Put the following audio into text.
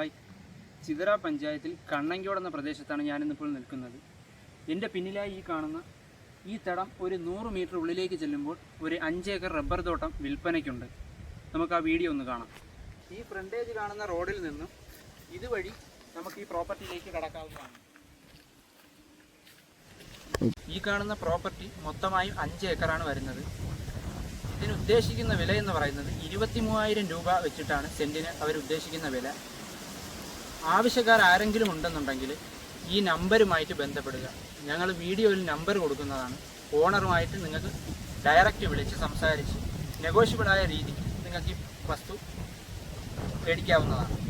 Hi Chithara പഞ്ചായത്തിൽ കണ്ണങ്കോട് എന്ന പ്രദേശത്താണ് ഞാനിന്നിപ്പോൾ നിൽക്കുന്നത്. എന്റെ പിന്നിലായി ഈ കാണുന്ന ഈ തടം ഒരു നൂറ് മീറ്റർ ഉള്ളിലേക്ക് ചെല്ലുമ്പോൾ ഒരു അഞ്ച് ഏക്കർ റബ്ബർ തോട്ടം വിൽപ്പനയ്ക്കുണ്ട്. നമുക്ക് ആ വീഡിയോ ഒന്ന് കാണാം. ഈ ഫ്രണ്ടേജ് കാണുന്ന റോഡിൽ നിന്നും ഇതുവഴി നമുക്ക് ഈ പ്രോപ്പർട്ടിയിലേക്ക് കടക്കാവുന്നതാണ്. ഈ കാണുന്ന പ്രോപ്പർട്ടി മൊത്തമായും അഞ്ച് ഏക്കറാണ് വരുന്നത്. ഇതിന് ഉദ്ദേശിക്കുന്ന വില എന്ന് പറയുന്നത് ഇരുപത്തി മൂവായിരം രൂപ വെച്ചിട്ടാണ് സെന്റിന് അവർ ഉദ്ദേശിക്കുന്ന വില. ആവശ്യക്കാർ ആരെങ്കിലും ഉണ്ടെന്നുണ്ടെങ്കിൽ ഈ നമ്പരുമായിട്ട് ബന്ധപ്പെടുക. ഞങ്ങൾ വീഡിയോയിൽ നമ്പർ കൊടുക്കുന്നതാണ്. ഓണറുമായിട്ട് നിങ്ങൾക്ക് ഡയറക്റ്റ് വിളിച്ച് സംസാരിച്ച് നെഗോഷ്യബിളായ രീതിക്ക് നിങ്ങൾക്ക് ഈ വസ്തു മേടിക്കാവുന്നതാണ്.